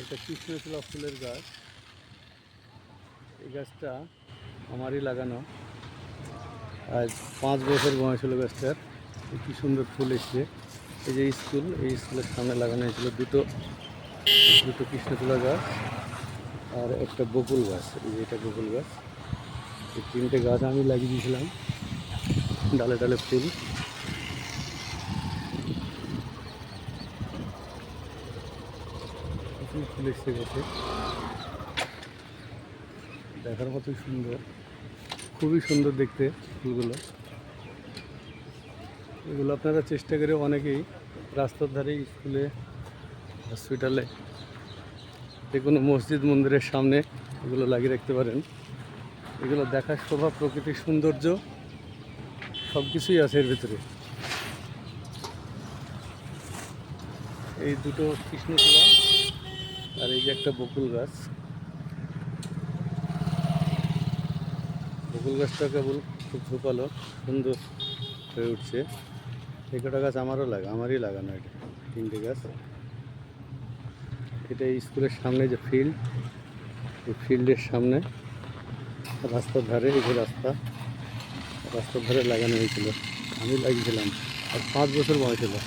একটা কৃষ্ণচূড়া ফুলের গাছ। এই গাছটা আমারই লাগানো। আজ পাঁচ বছর বয়স হলো গাছটার। কি সুন্দর ফুল এসছে। এই যে স্কুল, এই স্কুলের সামনে লাগানো হয়েছিল দুটো দুটো কৃষ্ণচূড়া গাছ আর একটা বকুল গাছ। এই যে এটা বকুল গাছ। এই তিনটে গাছ আমি লাগিয়ে দিয়েছিলাম। ডালে ডালে ফুল। প্রচুর ফুল এসছে গাছে দেখার মতোই সুন্দর। খুবই সুন্দর দেখতে ফুলগুলো। এগুলো আপনারা চেষ্টা করে অনেকেই রাস্তার ধারে স্কুলে হসপিটালে যে কোনো মসজিদ মন্দিরের সামনে এগুলো লাগিয়ে রাখতে পারেন। এগুলো দেখার শোভা, প্রকৃতির সৌন্দর্য সব কিছুই আছে এর ভিতরে। এই দুটো এই যে একটা বকুল গাছ। বকুল গাছটা কেবল খুব ঝোপালো সুন্দর হয়ে উঠছে। এই কটা গাছ আমারও লাগা, আমারই লাগানো এটা, তিনটে গাছ। এটা স্কুলের সামনে যে ফিল্ড, এই ফিল্ডের সামনে, রাস্তার ধারে, এই যে রাস্তা, রাস্তার ধারে লাগানো হয়েছিল। আমি লাগিয়েছিলাম, আর পাঁচ বছর বয়স হলো